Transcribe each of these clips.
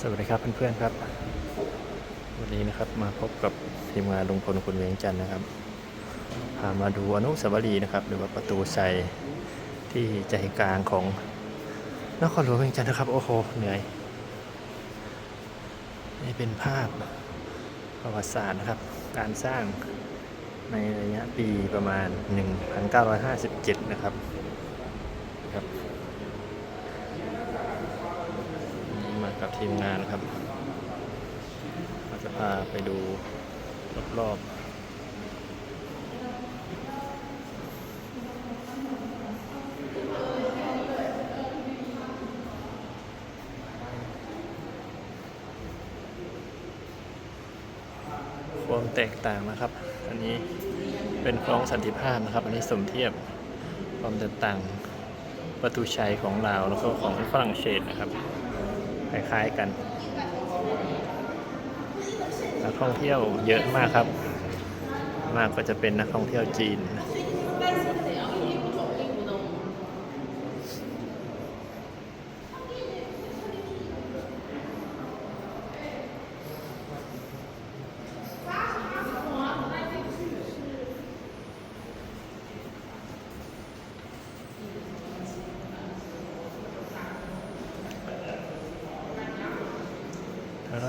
สวัสดีครับเพื่อนๆครับ วันนี้นะครับมาพบกับทีมงานลุงพลคุณเวียงจันทร์นะครับพามาดูอนุสาวรีย์นะครับ หรือว่าประตูชัยที่ใจกลางของนครหลวงเวียงจันทร์นะครับ โอ้โหเหนื่อยนี่เป็นภาพประวัติศาสตร์นะครับ การสร้างในระยะปีประมาณ 1957 นะครับครับ วันนี้มากับ ทีมงานครับเราจะพาไปดูรอบๆความแตกต่างนะครับ อันนี้เป็นคลองสันติภาพนะครับ อันนี้สมเทียบความแตกต่างประตูชัยของลาวแล้วก็ของฝรั่งเศสนะครับ คล้ายๆกันนักท่องเที่ยวเยอะมากครับ มากก็จะเป็นนักท่องเที่ยวจีน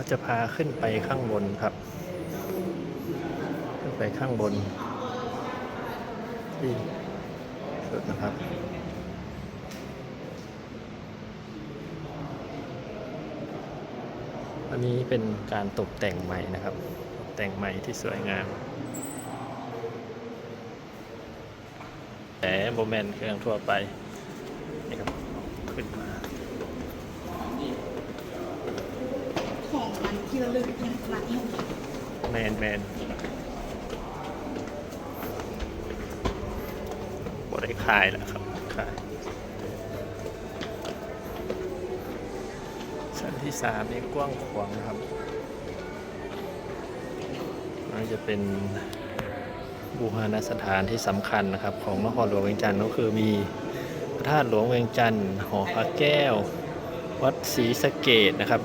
จะพาขึ้นไปข้างบนครับ ขึ้นไปข้างบนที่สุดนะครับอันนี้เป็นการตกแต่งใหม่นะครับตแต่งใหม่ที่สวยงาม แต่โมเมนต์เครื่องทั่วไปนี่ครับขึ้นมา ของมัน ที่ระลึกยังหลักอยู่แมนแมนบได้ขายแล้วครับขายชั้นที่สามนี่กว้างขวางนะครับมันจะเป็นบูรณสถานที่สำคัญนะครับ ของนครหลวงเวียงจันทร์ก็คือมีพระธาตุหลวงเวียงจันทร์หอพระแก้ว วัดศรีสะเกดนะครับ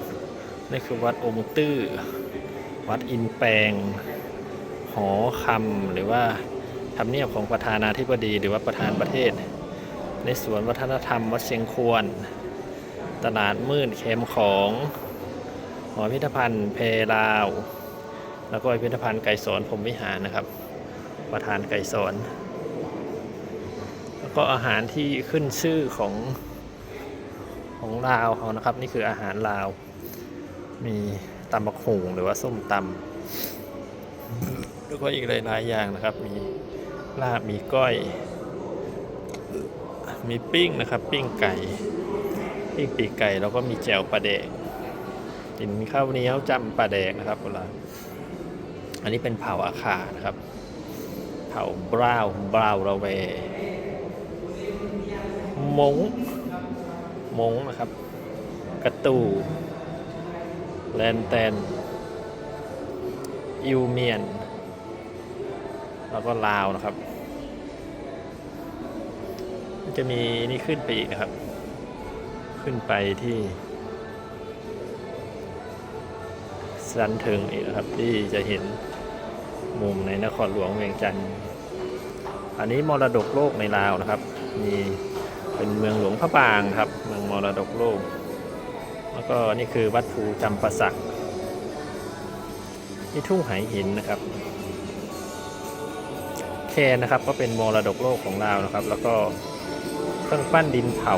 นี่คือวัดองค์ตื้อ วัดอินแปลงหอคำหรือว่าทำเนียบของประธานาธิบดีหรือว่าประธานประเทศ ในสวนวัฒนธรรมวัดเชียงควร ตลาดมืดเข็มของ หอพิพิธภัณฑ์เพลาว แล้วก็พิพิธภัณฑ์ไก่สอนผมวิหารนะครับ ประธานไก่สอนแล้วก็อาหารที่ขึ้นชื่อของของลาวเขานะครับ นี่คืออาหารลาว มีตำบักหุงหรือว่าส้มตำแล้วก็อีกหลายๆอย่างนะครับ มีลาบมีก้อย มีปิ้งนะครับ ปิ้งไก่ปิ้งปีกไก่แล้วก็มีแจ่วปลาแดกกินข้าวเหนียวจำปลาแดกนะครับเวลาอันนี้เป็นเผาอาคานะครับ เผาบราวบราวระเวมงมงนะครับ กระตู แลนแตนอิวเมียน แล้วก็ลาวนะครับ จะมีนี่ขึ้นไปอีกนะครับ ขึ้นไปที่ สันเทิงอีกนะครับ ที่จะเห็นมุมในนครหลวงเวียงจันทร์อันนี้มรดกโลกในลาวนะครับ มีเป็นเมืองหลวงพระบางครับ เมืองมรดกโลก แล้วก็นี่คือวัดภูจำปาสักนี่ทุ่งไหหินนะครับแคนนะครับก็เป็นมรดกโลกของเราวนะครับ แล้วก็เครื่องปั้นดินเผา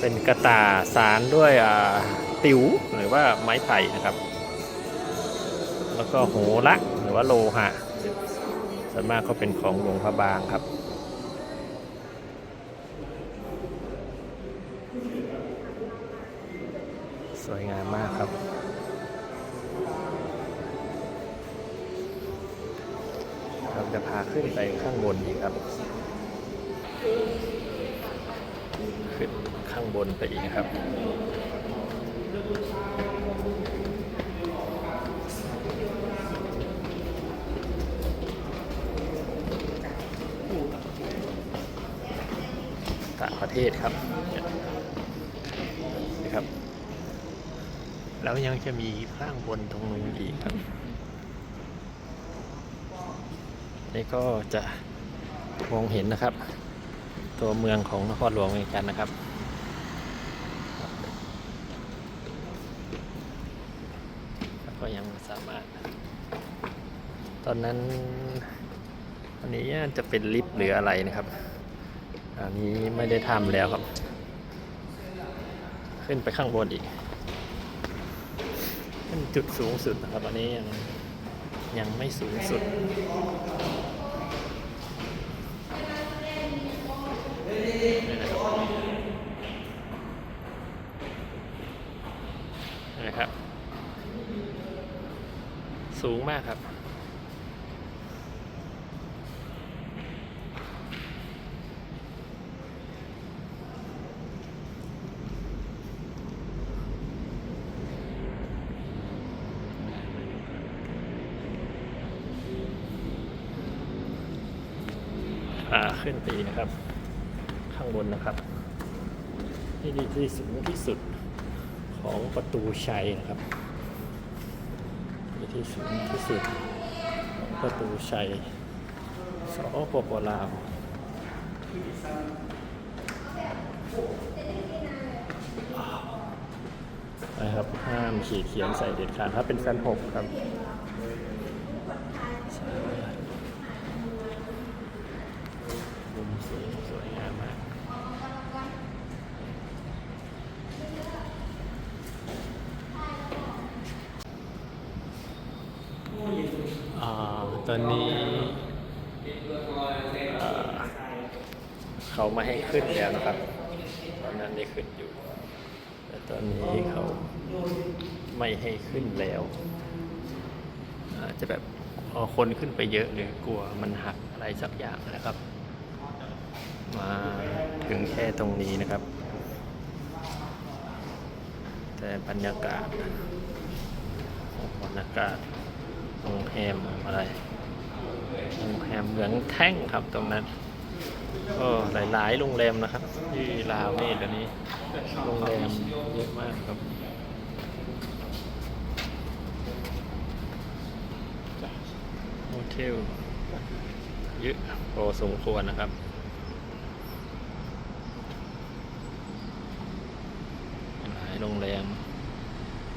เป็นกระตาสารด้วยติ๋วหรือว่าไม้ไผ่นะครับ แล้วก็โหละหรือว่าโลหะส่วนมากก็เป็นของหลวงพระบางครับ วยงามมากครับ เราจะพาขึ้นไปข้างบนอีกครับ ขึ้นข้างบนไปอีกนะครับต่างประเทศครับ แล้วยังจะมีข้างบนตรงนู้นอีกครับ นี่ก็จะมองเห็นนะครับ ตัวเมืองของนครหลวงเวียงจันทร์นะครับแล้วก็ยังสามารถ ตอนนั้นอันนี้จะเป็นลิฟต์หรืออะไรนะครับ อันนี้ไม่ได้ทำแล้วครับ ขึ้นไปข้างบนอีก มันจุดสูงสุดนะครับ อันนี้ยังยังไม่สูงสุด นะครับ สูงมากครับ ขึ้นไปอีนะครับ ข้างบนนะครับนี่ที่สูงที่สุดของประตูชัยนะครับนี่ที่สูงที่สุดของประตูชัยสปปลาวนะครับห้ามขีดเขียนใส่เด็ดขาดถ้าเป็นแฟนผมครับ มุมสูงสวยงามมาก อ่า ตอนนี้เขาไม่ให้ขึ้นแล้วนะครับ ตอนนั้นได้ขึ้นอยู่ แต่ตอนนี้เขาไม่ให้ขึ้นแล้วอาจจะแบบพอคนขึ้นไปเยอะหรือกลัวมันหักอะไรสักอย่างนะครับ มาถึงแค่ตรงนี้นะครับ แต่บรรยากาศบรรยากาศ โรงแรมอะไรโรงแรมเหมืองแท่งครับตรงนั้นก็หลาย ๆ โรงแรมนะครับ ที่ลาวนี่เดี๋ยวนี้โรงแรมเยอะมากครับโฮเทลเยอะพอสมควรนะครับหลายโรงแรม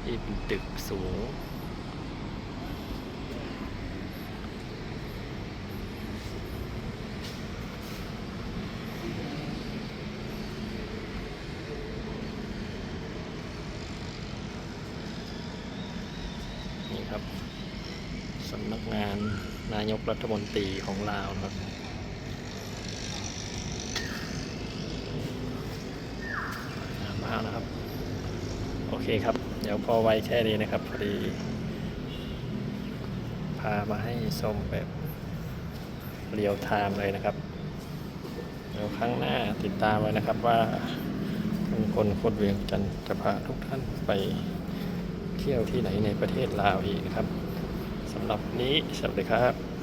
ที่เป็นตึกสูง ครับสำนักงานนายกรัฐมนตรีของลาวนะครับงามากนะครับ โอเคครับ เดี๋ยวพอไวแค่นี้นะครับ พอดี พามาให้ชมแบบเรียวไทม์เลยนะครับ เดี๋ยวครั้งหน้าติดตามไว้นะครับว่าทุกคนคนเวียงจันทร์จะพาทุกท่านไป เที่ยวที่ไหนในประเทศลาวอีกนะครับสำหรับนี้สวัสดีครับ